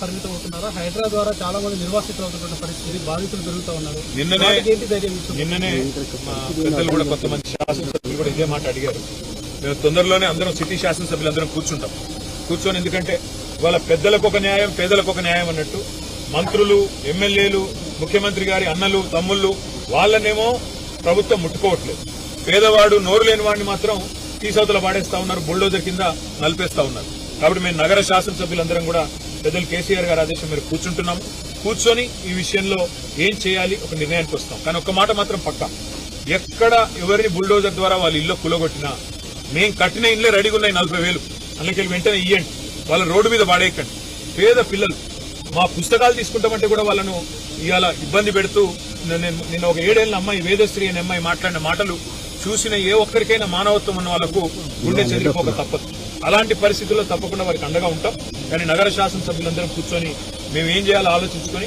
పరిమితం అవుతున్నారా? ద్వారా చాలా మంది నిర్వాసితులు అవుతున్న పరిస్థితి బాధితులు పెరుగుతూ ఉన్నారు. నిన్ననే నిన్ననే పెద్దలు కూడా కొంతమంది శాసనసభ్యులు కూడా ఇదే మాట అడిగారు. మేము తొందరలోనే అందరం సిటీ శాసనసభ్యులు అందరం కూర్చుంటాం. కూర్చొని ఎందుకంటే వాళ్ళ పెద్దలకు ఒక న్యాయం పేదలకు ఒక న్యాయం అన్నట్టు మంత్రులు ఎమ్మెల్యేలు ముఖ్యమంత్రి గారి అన్నలు తమ్ముళ్ళు వాళ్ళనేమో ప్రభుత్వం ముట్టుకోవట్లేదు. పేదవాడు నోరు లేని వాడిని మాత్రం తీసవతల పాడేస్తా ఉన్నారు బుల్డోజర్ కింద నలిపేస్తా ఉన్నారు. కాబట్టి మేము నగర శాసనసభ్యులందరం కూడా పెద్దలు కేసీఆర్ గారి ఆదేశం మీరు కూర్చుంటున్నాము. కూర్చొని ఈ విషయంలో ఏం చేయాలి ఒక నిర్ణయానికి వస్తాం. కానీ ఒక్క మాట మాత్రం పక్కా. ఎక్కడ ఎవరిని బుల్డోజర్ ద్వారా వాళ్ళ ఇల్లు కులగొట్టినా మేం కట్టిన ఇల్లే రెడీగా ఉన్నాయి నలభై వేలు. అందుకెళ్ళి వెంటనే ఇయ్యండి. వాళ్ళ రోడ్డు మీద పాడేయకండి పేద పిల్లలు. మా పుస్తకాలు తీసుకుంటామంటే కూడా వాళ్ళను ఇవాళ ఇబ్బంది పెడుతూ నేను నిన్న ఒక ఏడేళ్ళ అమ్మాయి వేదశ్రీ అనే అమ్మాయి మాట్లాడిన మాటలు చూసిన ఏ ఒక్కరికైనా మానవత్వం ఉన్న వాళ్ళకు గుండె చెదిరిపోక తప్పదు. అలాంటి పరిస్థితుల్లో తప్పకుండా వారికి అండగా ఉంటాం. కానీ నగర శాసనసభ్యులందరం కూర్చొని మేము ఏం చేయాలో ఆలోచించుకొని